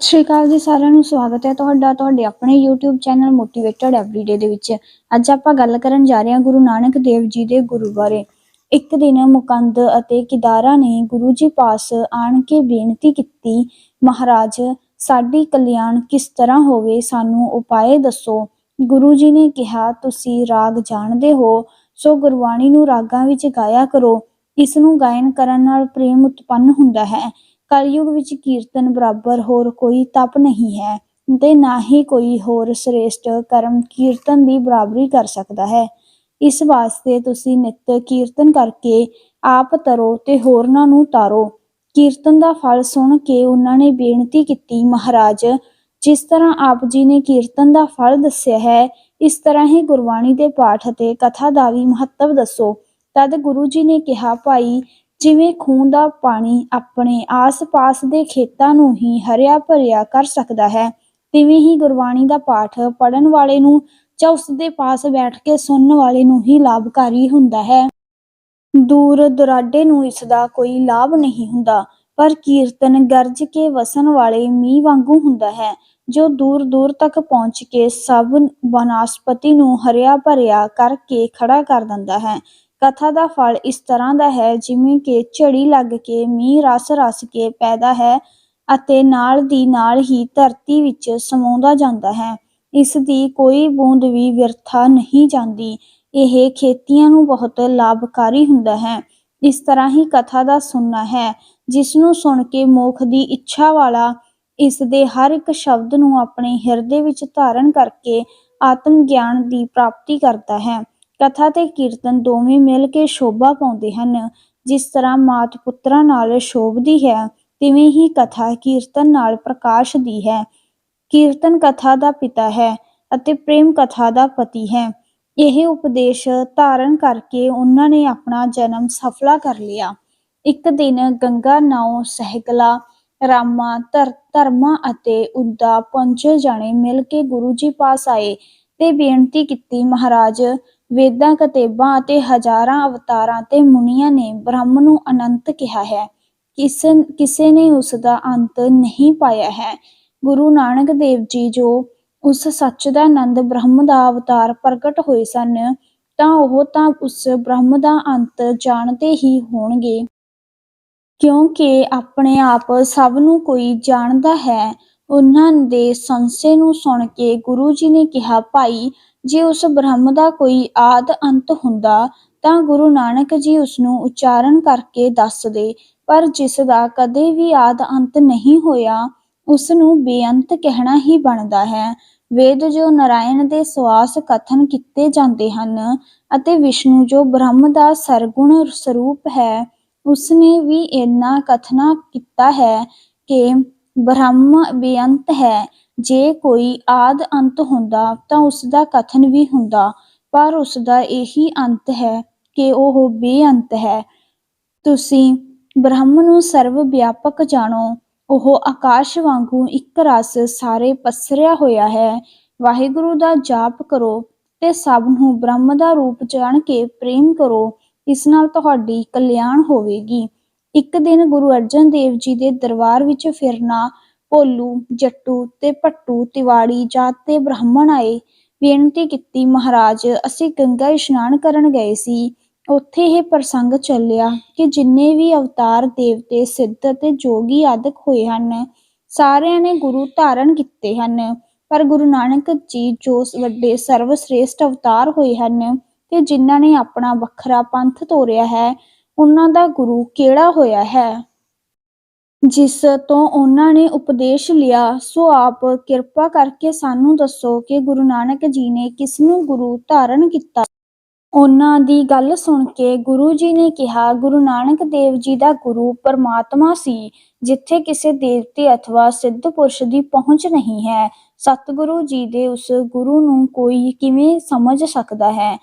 ਸਤਿ ਸ਼੍ਰੀ ਅਕਾਲ ਜੀ ਸਾਰਿਆਂ ਨੂੰ, ਸਵਾਗਤ ਹੈ ਤੁਹਾਡਾ, ਤੁਹਾਡੇ ਆਪਣੇ YouTube ਚੈਨਲ ਮੋਟੀਵੇਟਡ ਐਵਰੀਡੇ ਦੇ ਵਿੱਚ। ਅੱਜ ਆਪਾਂ ਗੱਲ ਕਰਨ ਜਾ ਰਹੇ ਹਾਂ ਗੁਰੂ ਨਾਨਕ ਦੇਵ ਜੀ ਦੇ ਗੁਰੂ ਬਾਰੇ। ਇੱਕ ਦਿਨ ਮੁਕੰਦ ਅਤੇ ਕਿਦਾਰਾ ਨੇ ਗੁਰੂ ਜੀ ਪਾਸ ਆਣ ਕੇ ਬੇਨਤੀ ਕੀਤੀ, ਮਹਾਰਾਜ, ਸਾਡੀ ਕਲਿਆਣ ਕਿਸ ਤਰ੍ਹਾਂ ਹੋਵੇ, ਸਾਨੂੰ ਉਪਾਏ ਦੱਸੋ। ਗੁਰੂ ਜੀ ਨੇ ਕਿਹਾ, ਤੁਸੀਂ ਰਾਗ ਜਾਣਦੇ ਹੋ, ਸੋ ਗੁਰਬਾਣੀ ਨੂੰ ਰਾਗਾਂ ਵਿੱਚ ਗਾਇਆ ਕਰੋ। ਇਸ ਨੂੰ ਗਾਇਨ ਕਰਨ ਨਾਲ ਪ੍ਰੇਮ ਉਤਪੰਨ ਹੁੰਦਾ ਹੈ। ਕਲਯੁਗ ਵਿੱਚ ਕੀਰਤਨ ਬਰਾਬਰ ਹੋਰ ਕੋਈ ਤਪ ਨਹੀਂ ਹੈ ਤੇ ਨਾ ਹੀ ਕੋਈ ਹੋਰ ਸ੍ਰੇਸ਼ਟ ਕਰਮ ਕੀਰਤਨ ਦੀ ਬਰਾਬਰੀ ਕਰ ਸਕਦਾ ਹੈ। ਇਸ ਵਾਸਤੇ ਤੁਸੀਂ ਨਿਤ ਕੀਰਤਨ ਕਰਕੇ ਆਪ ਤਰੋ ਤੇ ਹੋਰਨਾਂ ਨੂੰ ਤਾਰੋ। ਕੀਰਤਨ ਦਾ ਫਲ ਸੁਣ ਕੇ ਉਹਨਾਂ ਨੇ ਬੇਨਤੀ ਕੀਤੀ, ਮਹਾਰਾਜ, ਜਿਸ ਤਰ੍ਹਾਂ ਆਪ ਜੀ ਨੇ ਕੀਰਤਨ ਦਾ ਫਲ ਦੱਸਿਆ ਹੈ, ਇਸ ਤਰ੍ਹਾਂ ਹੀ ਗੁਰਬਾਣੀ ਦੇ ਪਾਠ ਅਤੇ ਕਥਾ ਦਾ ਵੀ ਮਹੱਤਵ ਦੱਸੋ। ਤਦ ਗੁਰੂ ਜੀ ਨੇ ਕਿਹਾ, ਭਾਈ ਜਿਵੇਂ ਖੂਨ ਦਾ ਪਾਣੀ ਆਪਣੇ ਆਸ-ਪਾਸ ਦੇ ਖੇਤਾਂ ਨੂੰ ਹੀ ਹਰਿਆ ਭਰਿਆ ਕਰ ਸਕਦਾ ਹੈ, ਤਿਵੇਂ ਹੀ ਗੁਰਬਾਣੀ ਦਾ ਪਾਠ ਪੜਨ ਵਾਲੇ ਨੂੰ ਜਾਂ ਉਸ ਦੇ ਪਾਸ ਬੈਠ ਕੇ ਸੁਣਨ ਵਾਲੇ ਨੂੰ ਹੀ ਲਾਭਕਾਰੀ ਹੁੰਦਾ ਹੈ। ਦੂਰ ਦੁਰਾਡੇ ਨੂੰ ਇਸ ਦਾ ਕੋਈ ਲਾਭ ਨਹੀਂ ਹੁੰਦਾ, ਪਰ ਕੀਰਤਨ ਗਰਜ ਕੇ ਵਸਣ ਵਾਲੇ ਮੀਂਹ ਵਾਂਗੂ ਹੁੰਦਾ ਹੈ, ਜੋ ਦੂਰ ਦੂਰ ਤੱਕ ਪਹੁੰਚ ਕੇ ਸਭ ਬਨਸਪਤੀ ਨੂੰ ਹਰਿਆ ਭਰਿਆ ਕਰਕੇ ਖੜਾ ਕਰ ਦਿੰਦਾ ਹੈ। ਕਥਾ ਦਾ ਫਲ ਇਸ ਤਰ੍ਹਾਂ ਦਾ ਹੈ, ਜਿਵੇਂ ਕਿ ਝੜੀ ਲੱਗ ਕੇ, ਮੀਂਹ ਰਸ ਰਸ ਕੇ ਪੈਦਾ ਹੈ ਅਤੇ ਨਾਲ ਦੀ ਨਾਲ ਹੀ ਧਰਤੀ ਵਿੱਚ ਸਮਾਉਂਦਾ ਜਾਂਦਾ ਹੈ। ਇਸ ਦੀ ਕੋਈ ਬੂੰਦ ਵੀ ਵਿਰਥਾ ਨਹੀਂ ਜਾਂਦੀ। ਇਹ ਖੇਤੀਆਂ ਨੂੰ ਬਹੁਤ ਲਾਭਕਾਰੀ ਹੁੰਦਾ ਹੈ। ਇਸ ਤਰ੍ਹਾਂ ਹੀ ਕਥਾ ਦਾ ਸੁਣਨਾ ਹੈ। ਜਿਸ ਨੂੰ ਸੁਣ ਕੇ ਮੋਖ ਦੀ ਇੱਛਾ ਵਾਲਾ ਇਸ ਦੇ ਹਰ ਇੱਕ ਸ਼ਬਦ ਨੂੰ ਆਪਣੇ ਹਿਰਦੇ ਵਿੱਚ ਧਾਰਨ ਕਰਕੇ ਆਤਮ ਗਿਆਨ ਦੀ ਪ੍ਰਾਪਤੀ ਕਰਦਾ ਹੈ। ਕਥਾ ਤੇ ਕੀਰਤਨ ਦੋਵੇਂ ਮਿਲ ਕੇ ਸ਼ੋਭਾ ਪਾਉਂਦੇ ਹਨ। ਜਿਸ ਤਰ੍ਹਾਂ ਮਾਤ ਪੁੱਤਰਾਂ ਨਾਲ ਸ਼ੋਭਦੀ ਹੈ, ਤਿਵੇਂ ਹੀ ਕਥਾ ਕੀਰਤਨ ਨਾਲ ਪ੍ਰਕਾਸ਼ ਦੀ ਹੈ। ਕੀਰਤਨ ਕਥਾ ਦਾ ਪਿਤਾ ਹੈ ਅਤੇ ਪ੍ਰੇਮ ਕਥਾ ਦਾ ਪਤੀ ਹੈ। ਇਹ ਉਪਦੇਸ਼ ਧਾਰਨ ਕਰਕੇ ਉਹਨਾਂ ਨੇ ਆਪਣਾ ਜਨਮ ਸਫਲਾ ਕਰ ਲਿਆ। ਇੱਕ ਦਿਨ ਗੰਗਾ ਨਾਉ ਸਹਿਗਲਾ ਰਾਮਾ, ਧਰ, ਧਰਮਾ ਅਤੇ ਉਦਾ ਪੰਜ ਜਣੇ ਮਿਲ ਕੇ ਗੁਰੂ ਜੀ ਪਾਸ ਆਏ ਤੇ ਬੇਨਤੀ ਕੀਤੀ, ਮਹਾਰਾਜ ਵੇਦਾਂ, ਕਤੇਬਾਂ ਅਤੇ ਹਜ਼ਾਰਾਂ ਅਵਤਾਰਾਂ ਤੇ ਮੁਨੀਆਂ ਨੇ ਬ੍ਰਹਮ ਨੂੰ ਅਨੰਤ ਕਿਹਾ ਹੈ। ਕਿਸੇ ਕਿਸੇ ਨੇ ਉਸ ਦਾ ਅੰਤ ਨਹੀਂ ਪਾਇਆ ਹੈ। ਗੁਰੂ ਨਾਨਕ ਦੇਵ ਜੀ ਜੋ ਉਸ ਸੱਚ ਦਾ ਆਨੰਦ ਬ੍ਰਹਮ ਦਾ ਅਵਤਾਰ ਪ੍ਰਗਟ ਹੋਏ ਸਨ, ਤਾਂ ਉਹ ਤਾਂ ਉਸ ਬ੍ਰਹਮ ਦਾ ਅੰਤ ਜਾਣਦੇ ਹੀ ਹੋਣਗੇ। ਕਿਉਂਕਿ ਆਪਣੇ ਆਪ ਸਭ ਨੂੰ ਕੋਈ ਜਾਣਦਾ ਹੈ ਉਹਨਾਂ ਦੇ ਸੰਸੇ ਨੂੰ ਸੁਣ ਕੇ ਗੁਰੂ ਜੀ ਨੇ ਕਿਹਾ, ਭਾਈ, ਜੇ ਉਸ ਬ੍ਰਹਮ ਦਾ ਕੋਈ ਆਦ ਅੰਤ ਹੁੰਦਾ, ਤਾਂ ਗੁਰੂ ਨਾਨਕ ਜੀ ਉਸ ਨੂੰ ਉਚਾਰਨ ਕਰਕੇ ਦੱਸਦੇ ਪਰ ਜਿਸ ਦਾ ਕਦੇ ਵੀ ਆਦ ਅੰਤ ਨਹੀਂ ਹੋਇਆ ਉਸ ਨੂੰ ਬੇਅੰਤ ਕਹਿਣਾ ਹੀ ਬਣਦਾ ਹੈ। ਵੇਦ ਜੋ ਨਾਰਾਇਣ ਦੇ ਸਵਾਸ ਕਥਨ ਕੀਤੇ ਜਾਂਦੇ ਹਨ ਅਤੇ ਵਿਸ਼ਨੂੰ ਜੋ ਬ੍ਰਹਮ ਦਾ ਸਰਗੁਣ ਸਰੂਪ ਹੈ, ਉਸਨੇ ਵੀ ਇੰਨਾ ਕਥਨਾ ਕੀਤਾ ਹੈ ਕਿ ਬ੍ਰਹਮ ਬੇਅੰਤ ਹੈ। ਜੇ ਕੋਈ ਆਦ ਅੰਤ ਹੁੰਦਾ ਤਾਂ ਉਸਦਾ ਕਥਨ ਵੀ ਹੁੰਦਾ, ਪਰ ਉਸਦਾ ਇਹੀ ਅੰਤ ਹੈ ਕਿ ਉਹ ਬੇਅੰਤ ਹੈ। ਤੁਸੀਂ ਬ੍ਰਹਮ ਨੂੰ ਸਰਵ ਵਿਆਪਕ ਜਾਣੋ। ਉਹ ਆਕਾਸ਼ ਵਾਂਗੂ ਇੱਕ ਰਸ ਸਾਰੇ ਪਸਰਿਆ ਹੋਇਆ ਹੈ। ਵਾਹਿਗੁਰੂ ਦਾ ਜਾਪ ਕਰੋ ਤੇ ਸਭ ਨੂੰ ਬ੍ਰਹਮ ਦਾ ਰੂਪ ਜਾਣ ਕੇ ਪ੍ਰੇਮ ਕਰੋ। ਇਸ ਨਾਲ ਤੁਹਾਡੀ ਕਲਿਆਣ ਹੋਵੇਗੀ। ਇੱਕ ਦਿਨ ਗੁਰੂ ਅਰਜਨ ਦੇਵ ਜੀ ਦੇ ਦਰਬਾਰ ਵਿੱਚ ਫਿਰਨਾ, ਭੋਲੂ, ਜੱਟੂ ਤੇ ਭੱਟੂ, ਤਿਵਾੜੀ ਜਾਤ ਤੇ ਬ੍ਰਾਹਮਣ ਆਏ। ਬੇਨਤੀ ਕੀਤੀ, ਮਹਾਰਾਜ, ਅਸੀਂ ਗੰਗਾ ਇਸ਼ਨਾਨ ਕਰਨ ਗਏ ਸੀ। ਉੱਥੇ ਇਹ ਪ੍ਰਸੰਗ ਚੱਲਿਆ ਕਿ ਜਿੰਨੇ ਵੀ ਅਵਤਾਰ ਦੇਵਤੇ, ਸਿੱਧ ਅਤੇ ਜੋਗੀ ਆਦਿਕ ਹੋਏ ਹਨ, ਸਾਰਿਆਂ ਨੇ ਗੁਰੂ ਧਾਰਨ ਕੀਤੇ ਹਨ। ਪਰ ਗੁਰੂ ਨਾਨਕ ਜੀ ਜੋ ਵੱਡੇ ਸਰਵ ਸ੍ਰੇਸ਼ਟ ਅਵਤਾਰ ਹੋਏ ਹਨ ਤੇ ਜਿਨ੍ਹਾਂ ਨੇ ਆਪਣਾ ਵੱਖਰਾ ਪੰਥ ਤੋਰਿਆ ਹੈ ਉਹਨਾਂ ਦਾ ਗੁਰੂ ਕਿਹੜਾ ਹੋਇਆ ਹੈ? ਜਿਸ ਤੋਂ ਉਹਨਾਂ ਨੇ ਉਪਦੇਸ਼ ਲਿਆ, ਸੋ ਆਪ ਕਿਰਪਾ ਕਰਕੇ ਸਾਨੂੰ ਦੱਸੋ ਕਿ ਗੁਰੂ ਨਾਨਕ ਜੀ ਨੇ ਕਿਸ ਨੂੰ ਗੁਰੂ ਧਾਰਨ ਕੀਤਾ? ਉਹਨਾਂ ਦੀ ਗੱਲ ਸੁਣ ਕੇ ਗੁਰੂ ਜੀ ਨੇ ਕਿਹਾ, ਗੁਰੂ ਨਾਨਕ ਦੇਵ ਜੀ ਦਾ ਗੁਰੂ ਪਰਮਾਤਮਾ ਸੀ, ਜਿੱਥੇ ਕਿਸੇ ਦੇਵਤੇ ਅਥਵਾ ਸਿੱਧ ਪੁਰਸ਼ ਦੀ ਪਹੁੰਚ ਨਹੀਂ ਹੈ। ਸਤਿਗੁਰੂ ਜੀ ਦੇ ਉਸ ਗੁਰੂ ਨੂੰ ਕੋਈ ਕਿਵੇਂ ਸਮਝ ਸਕਦਾ ਹੈ?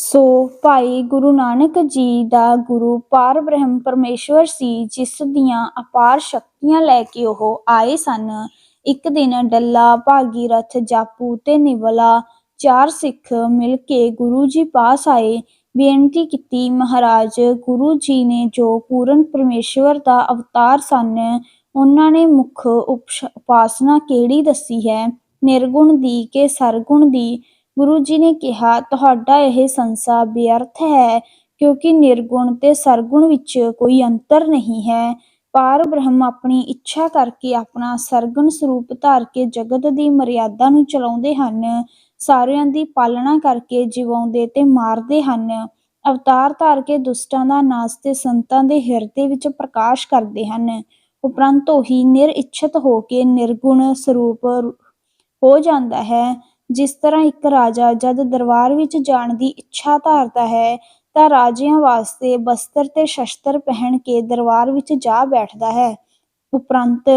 ਸੋ ਭਾਈ ਗੁਰੂ ਨਾਨਕ ਜੀ ਦਾ ਗੁਰੂ ਪਾਰ ਬ੍ਰਹਮ ਪਰਮੇਸ਼ਵਰ ਸੀ, ਜਿਸ ਦੀਆਂ ਅਪਾਰ ਸ਼ਕਤੀਆਂ ਲੈ ਕੇ ਉਹ ਆਏ ਸਨ। ਇੱਕ ਦਿਨ ਡੱਲਾ, ਭਾਗੀਰਥ, ਜਾਪੂ ਤੇ ਨਿਵਲਾ ਚਾਰ ਸਿੱਖ ਮਿਲ ਕੇ ਗੁਰੂ ਜੀ ਪਾਸ ਆਏ। ਬੇਨਤੀ ਕੀਤੀ, ਮਹਾਰਾਜ, ਗੁਰੂ ਜੀ ਨੇ ਜੋ ਪੂਰਨ ਪਰਮੇਸ਼ਵਰ ਦਾ ਅਵਤਾਰ ਸਨ, ਉਹਨਾਂ ਨੇ ਮੁੱਖ ਉਪਸ਼- ਉਪਾਸਨਾ ਕਿਹੜੀ ਦੱਸੀ ਹੈ? ਨਿਰਗੁਣ ਦੀ ਕਿ ਸਰਗੁਣ ਦੀ? ਗੁਰੂ ਜੀ ਨੇ ਕਿਹਾ, ਤੁਹਾਡਾ ਇਹ ਸੰਸਾ ਬੇਅਰਥ ਹੈ, ਕਿਉਂਕਿ ਨਿਰਗੁਣ ਤੇ ਸਰਗੁਣ ਵਿੱਚ ਕੋਈ ਅੰਤਰ ਨਹੀਂ ਹੈ। ਪਾਰ ਬ੍ਰਹਮ ਆਪਣੀ ਇੱਛਾ ਕਰਕੇ ਆਪਣਾ ਸਰਗੁਣ ਸਰੂਪ ਧਾਰ ਕੇ ਜਗਤ ਦੀ ਮਰਿਆਦਾ ਨੂੰ ਚਲਾਉਂਦੇ ਹਨ। ਸਾਰਿਆਂ ਦੀ ਪਾਲਣਾ ਕਰਕੇ ਜਿਵਾਉਂਦੇ ਤੇ ਮਾਰਦੇ ਹਨ। ਅਵਤਾਰ ਧਾਰ ਕੇ ਦੁਸ਼ਟਾਂ ਦਾ ਨਾਸ਼ ਤੇ ਸੰਤਾਂ ਦੇ ਹਿਰਦੇ ਵਿੱਚ ਪ੍ਰਕਾਸ਼ ਕਰਦੇ ਹਨ। ਉਪਰੰਤ ਉਹੀ ਨਿਰਇੱਛਤ ਹੋ ਕੇ ਨਿਰਗੁਣ ਸਰੂਪ ਹੋ ਜਾਂਦਾ ਹੈ। ਜਿਸ ਤਰ੍ਹਾਂ ਇੱਕ ਰਾਜਾ ਜਦ ਦਰਬਾਰ ਵਿੱਚ ਜਾਣ ਦੀ ਇੱਛਾ ਧਾਰਦਾ ਹੈ, ਤਾਂ ਰਾਜਿਆਂ ਵਾਸਤੇ ਬਸਤਰ ਤੇ ਸ਼ਸਤਰ ਪਹਿਨ ਕੇ ਦਰਬਾਰ ਵਿੱਚ ਜਾ ਬੈਠਦਾ ਹੈ। ਉਪਰੰਤ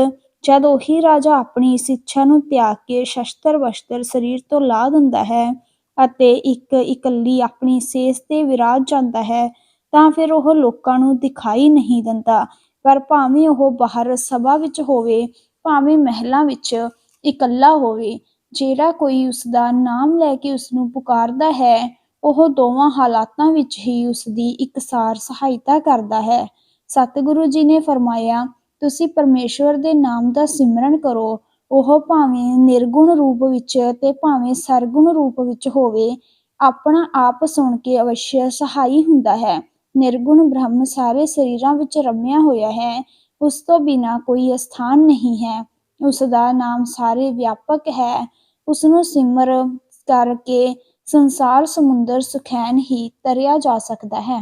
ਜਦ ਉਹੀ ਰਾਜਾ ਆਪਣੀ ਇਸ ਇੱਛਾ ਨੂੰ ਤਿਆਗ ਕੇ ਸ਼ਸਤਰ ਵਸਤਰ ਸਰੀਰ ਤੋਂ ਲਾ ਦਿੰਦਾ ਹੈ ਅਤੇ ਇੱਕ ਇਕੱਲੀ ਆਪਣੀ ਸੇਸ ਤੇ ਵਿਰਾਜ ਜਾਂਦਾ ਹੈ, ਤਾਂ ਫਿਰ ਉਹ ਲੋਕਾਂ ਨੂੰ ਦਿਖਾਈ ਨਹੀਂ ਦਿੰਦਾ। ਪਰ ਭਾਵੇਂ ਉਹ ਬਾਹਰ ਸਭਾ ਵਿੱਚ ਹੋਵੇ, ਭਾਵੇਂ ਮਹਿਲਾਂ ਵਿੱਚ ਇਕੱਲਾ ਹੋਵੇ ਜਿਹੜਾ ਕੋਈ ਉਸ ਦਾ ਨਾਮ ਲੈ ਕੇ ਉਸ ਨੂੰ ਪੁਕਾਰਦਾ ਹੈ, ਉਹ ਦੋਵਾਂ ਹਾਲਾਤਾਂ ਵਿੱਚ ਹੀ ਉਸ ਦੀ ਇਕਸਾਰ ਸਹਾਇਤਾ ਕਰਦਾ ਹੈ। ਸਤਿਗੁਰੂ ਜੀ ਨੇ ਫਰਮਾਇਆ, ਤੁਸੀਂ ਪਰਮੇਸ਼ਵਰ ਦੇ ਨਾਮ ਦਾ ਸਿਮਰਨ ਕਰੋ। ਉਹ ਭਾਵੇਂ ਨਿਰਗੁਣ ਰੂਪ ਵਿੱਚ ਤੇ ਭਾਵੇਂ ਸਰਗੁਣ ਰੂਪ ਵਿੱਚ ਹੋਵੇ, ਆਪਣਾ ਆਪ ਸੁਣ ਕੇ ਅਵਸ਼ ਸਹਾਈ ਹੁੰਦਾ ਹੈ। ਨਿਰਗੁਣ ਬ੍ਰਹਮ ਸਾਰੇ ਸਰੀਰਾਂ ਵਿੱਚ ਰਮਿਆ ਹੋਇਆ ਹੈ। ਉਸ ਤੋਂ ਬਿਨਾ ਕੋਈ ਸਥਾਨ ਨਹੀਂ ਹੈ। ਉਸ ਦਾ ਨਾਮ ਸਾਰੇ ਵਿਆਪਕ ਹੈ। ਉਸ ਨੂੰ ਸਿਮਰ ਕਰਕੇ ਸੰਸਾਰ ਸਮੁੰਦਰ ਸੁਖੈਨ ਹੀ ਤਰਿਆ ਜਾ ਸਕਦਾ ਹੈ।